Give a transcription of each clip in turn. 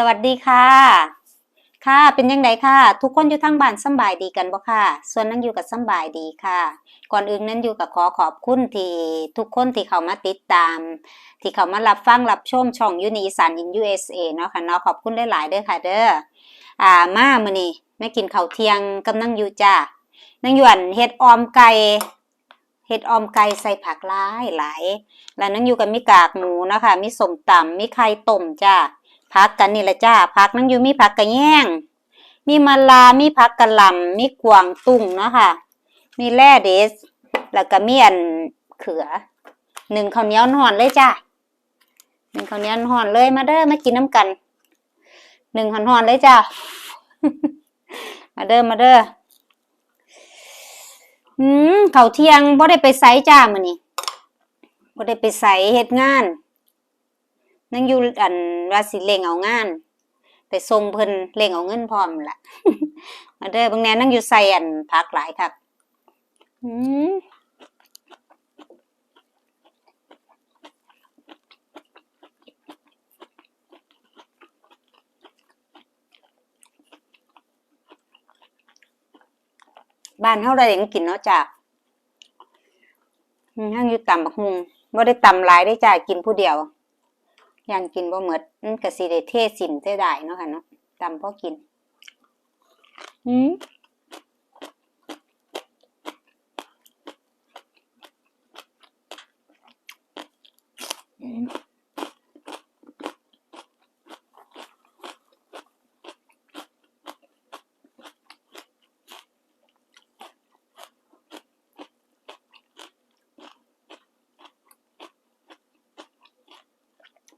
สวัสดีค่ะ ค่ะเป็นยังไงค่ะ ทุกคนอยู่ทางบ้านสบายดีกันบ่ค่ะ ส่วนนั่งอยู่กับสบายดีค่ะ ก่อนอื่นนั้นอยู่กับขอขอบคุณที่ทุกคนที่เข้ามาติดตาม ที่เข้ามารับฟังรับชมช่องยูนีสานอิน USA เอเนาะค่ะเนาะขอบคุณหลายๆเด้อค่ะเด้ออ่ามามื้อนี้แม่กินข้าวเที่ยงกับนั่งอยู่จ้านั่งอยู่อันเฮ็ดออมไก่เฮ็ดออมไก่ใส่ผักหลายหลาย แล้วนั่งอยู่กับมีกากหมูนะคะมีสมตำมีไข่ต้มจ้า พักกันนี่แหละจ้าพักนั่งอยู่มีผักกระแยงมีมะลา มีผักกะลำมีกวางตุ้งเนาะค่ะ มีแร่เดส แล้วก็มีอันเขือ หนึ่งข้าวเหนียวห่อนเลยจ้าหนึ่งข้าวเหนียวห่อนเลยมาเด้อมากินน้ำกัน หนึ่งห่อนเลยจ้ามาเด้อมาเด้ออืมเขาเที่ยงบ่ได้ไปไสจ้ามื้อนี้บ่ได้ไปไสเฮ็ดงาน นั่งอยู่อัน ว่าสิเล่งเอางาน ไปส่งเพิ่นเล่งเอาเงินพร้อมล่ะมาเด้อบางแน่นั่งอยู่ใส่อันพักหลายครับอืมบ้านเฮาได้ยังกินเนาะจ้ะอืมนั่งอยู่ต่ำบักฮุงบ่ได้ต่ำหลายได้จ้ะกินผู้เดียว ยันกินบ่หมดมันก็สิได้เทสิมเทได้เนาะค่ะเนาะตำพอกิน อืม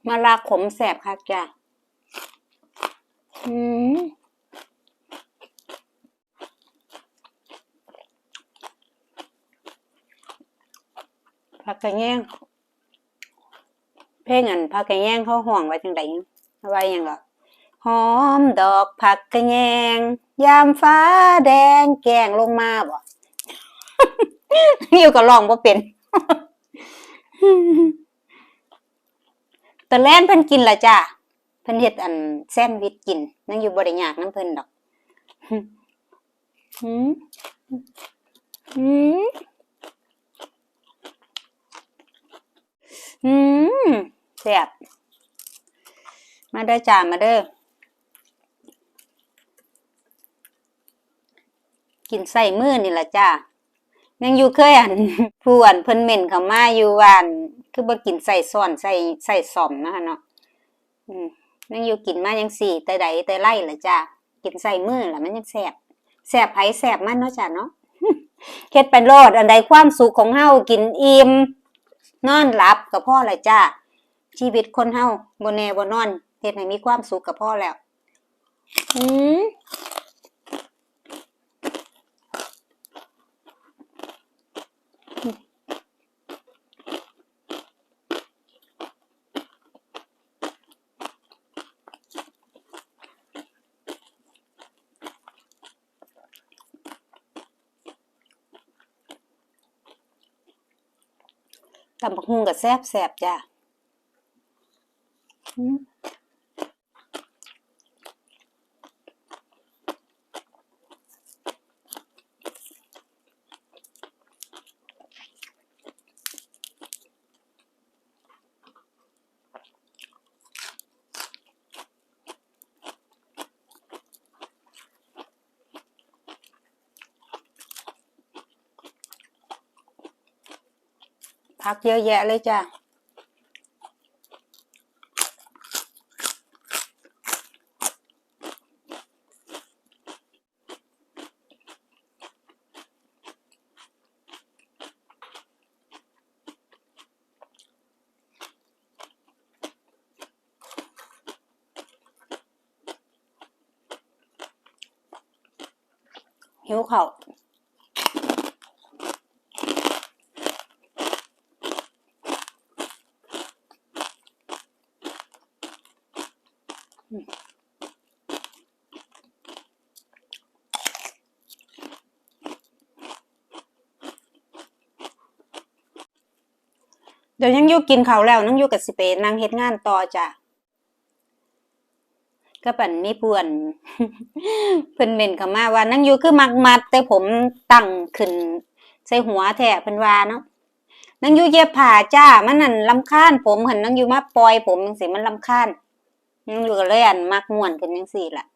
มาลาขมแสบคักจ้ะอืมผักกระแยงเพลงอันผักกระแยงเขาห่วงไว้จังไดไว้ยังก็หอมดอกผักกระแยง ยามฟ้าแดงแกงลงมาบ่ อยู่ก็ร้องบ่เป็น ตะแลนเพิ่นกินละจ้ะเพิ่นเฮ็ดอันแซนด์วิชกินนั่งอยู่บ่ได้ยากนํเพิ่นดอกหืมหืมอืมแซ่บมาเด้อจ้ามาเด้อกินใส่มือนี่ละจ้า ยังอยู่เคยอันผู้อันเพิ่นเม่นเขามาอยู่วันคือบ่กินใส่ซ้อนใส่ใส่ซ่อมนะคะเนาะอืมยังอยู่กินมายังสี่แต่ใดแต่ไล่ล่ะจ้ากินใส่มือละมันยังแซ่บแซ่บไผแซ่บมันเนาะจ้าเนาะเฮ็ดเป็นโลดอันใดความสุขของเฮากินอิ่มนอนหลับกับพ่อแหละจ้าชีวิตคนเฮาบ่แน่บ่นอนเฮ็ดให้มีความสุขกับพ่อแล้วอืม ตำบักหุ่งก็แซ่บแซ่บจ้ะ พักเยอะแยะเลยจ้าหิวข้าว เดี๋ยวยังอยู่กินเขาแล้วนั่งอยู่กับสิไปนนั่งเฮ็ดงานต่อจ้ะก็ปั่นมีป่วนเพิ่นเม่นเข้ามาว่านั่งอยู่คือมักมัด แต่ผมตั้งขึ้น ใส่หัวแท้เพิ่นว่าเนาะนั่งอยู่เย็บผ้าจ้า มันนั่นลำคาญผมหันนั่งอยู่มาปล่อยผมจังซี่มันลำคาญนั่งอยู่ก็เลยอันมักม่วนขึ้นจังซี่ล่ะ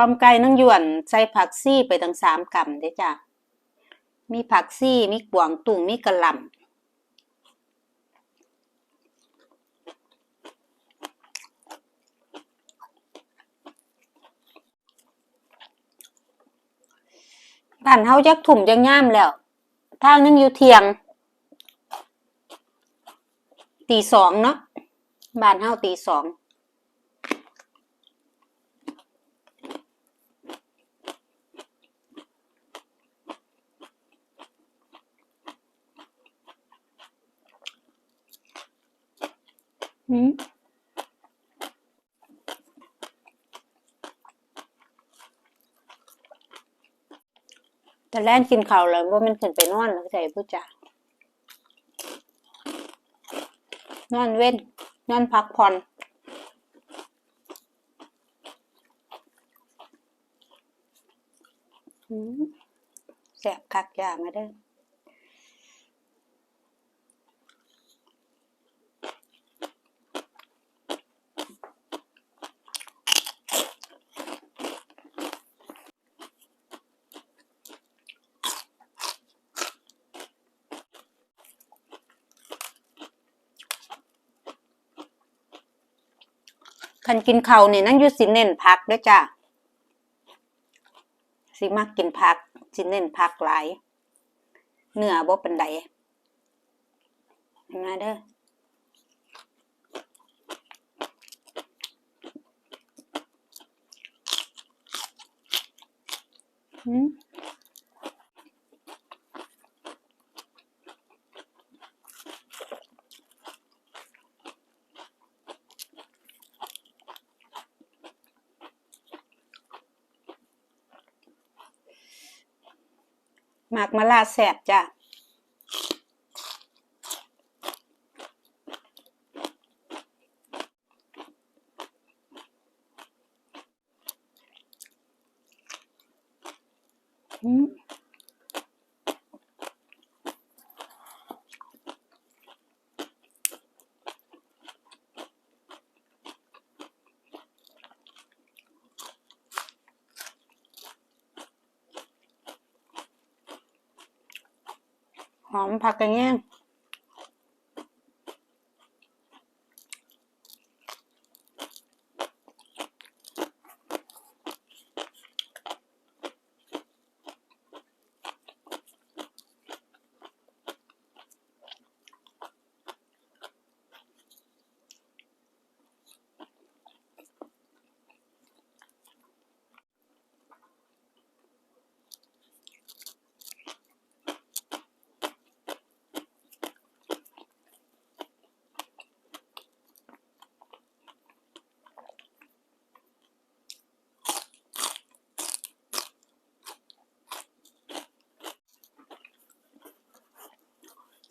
ออมไก่นั่งหยวนใส่ผักซี่ไปตั้งสามกำเด้จ้ะ มีผักซี่ มีกวางตุ้งมีกระหล่ำบ้านเฮาจักถุ่มจังย่ามแล้ว ทางนึงอยู่เทียง ตีสองเนาะบ้านเฮาตีสอง อืมแต่แล่นกินข้าวแล้วว่ามันขึ้นไปนอนแล้วใจผู้จ่านอนเว้น นอนพักผ่อนอืมแสบคักยามาเด้อ คันกินข้าวนี่ยนั่งอยุสิเน้นพักด้วยจ้ะสิมักกินพักสิเน้นพักหลายเนื้อบ่เป็นไดมาเด้อหืม หมากมะลาแสบจ้ะอืม ผักกระเงี้ยง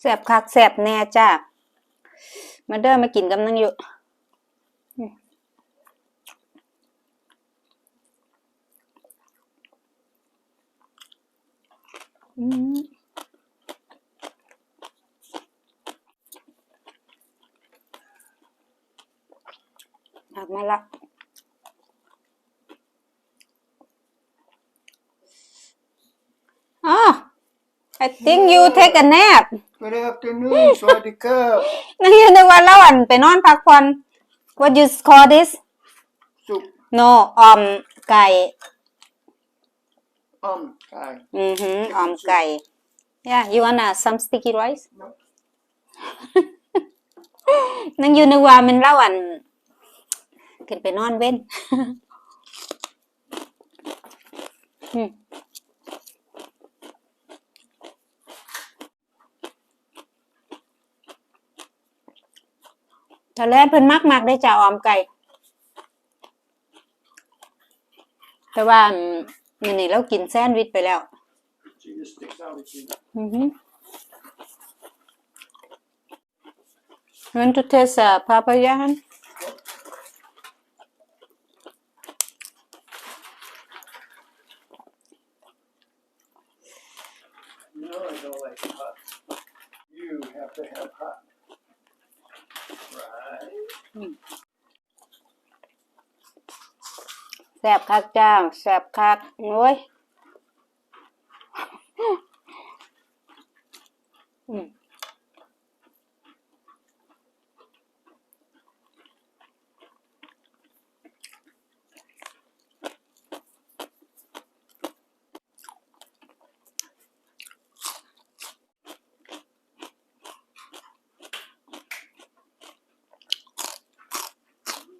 แสบคักแสบแน่จ้ามาเด้อมากินกับนังอยู่อืมอืมหักมาละอ๋อ I think you take a nap Good afternoon, Swadika. นั่นยังนึกว่าเราอันไปนอนพักผ่อน What you call this Soup. No ออมไก่ Um, hi. อือหือออมไก่ Yeah you wanna some sticky rice No. นั่งอยู่นึกว่ามันเล่าอันขึ้นไปนอนเว้น อืม ตอนแรกเพิ่นมักมักได้จ่าออมไก่ แต่ว่าอืมมื้อนี้เรากินแซนด์วิชไปแล้วอือฮึ Want to taste uh, papaya? แซบคักจ้าแซบคักโอ้ยอืม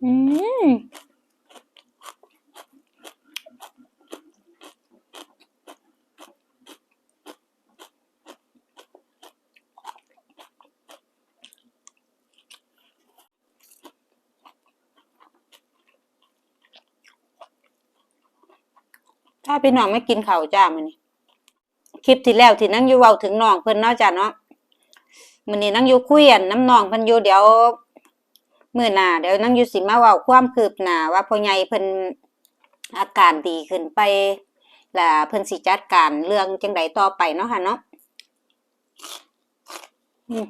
อืม ถ้าพี่น้องไม่กินข้าวจ้ามื้อนี้คลิปที่แล้วที่นั่งอยู่เว้าถึงน้องเพิ่นเนาะจ้ะเนาะมื้อนี้นั่งอยู่คุยกันน้ำน้องเพิ่นอยู่เดี๋ยวมื้อหน้าเดี๋ยวนั่งอยู่สิมาเว้าความคืบหน้าว่าพ่อใหญ่เพิ่นอาการดีขึ้นไปแล้วเพิ่นสิจัดการเรื่องจังใดต่อไปเนาะค่ะเนาะอืมอืม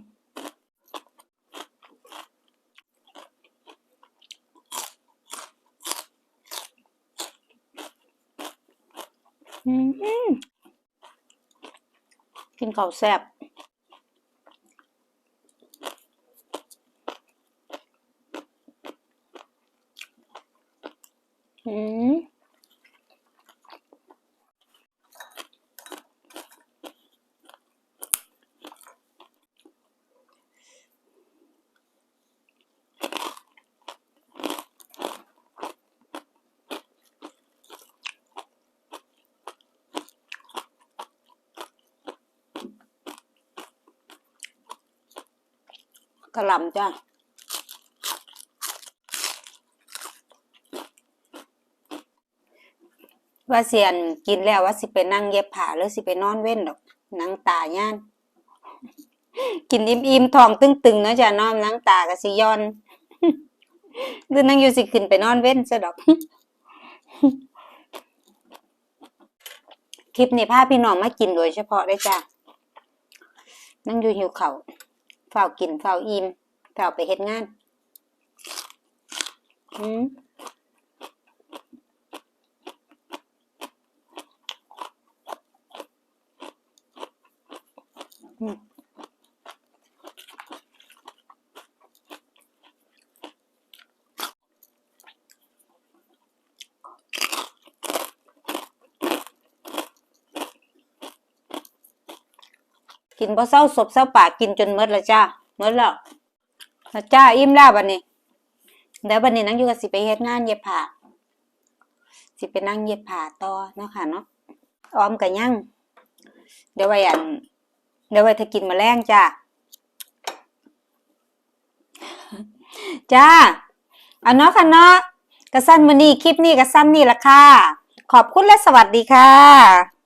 กินข้าวแซ่บอืมกะหล่ำจ้าว่าเสียนกินแล้วว่าสิไปนั่งเย็บผ้าหรือสิไปนอนเว้นดอกนังตาย่านกินอิ่มๆทองตึงๆเนาะจ้ะน้อมนังตาก็สิย้อนหรือนั่งอยู่สิขึ้นไปนอนเว้นซะดอก คลิปนี้พาพี่น้องมากินโดยเฉพาะได้จ้ะนั่งอยู่หิวเขาว เฝ้าวกินเฝ้าวอิ่มเฝ้าวไปเฮ็ดงานอืมอืม กินพอเศร้าศพเศร้าปากกินจนหมดแล้วจ้าหมดแล้วแล้วจ้าอิ่มแล้วบัดนี้เดี๋ยวบัดนี้นั่งอยู่กับสิไปเฮ็ดงานเย็บผ้าสิไปนั่งเย็บผ้าต่อเนาะค่ะเนาะออมกับยังเดี๋ยวไว้อันเดี๋ยวไว้ถ้ากินมาแรงจ้าจ้าเอาเนาะค่ะเนาะกระสั้นมือนี้คลิปนี้กระสั้นนี่ละค่ะ ขอบคุณและสวัสดีค่ะ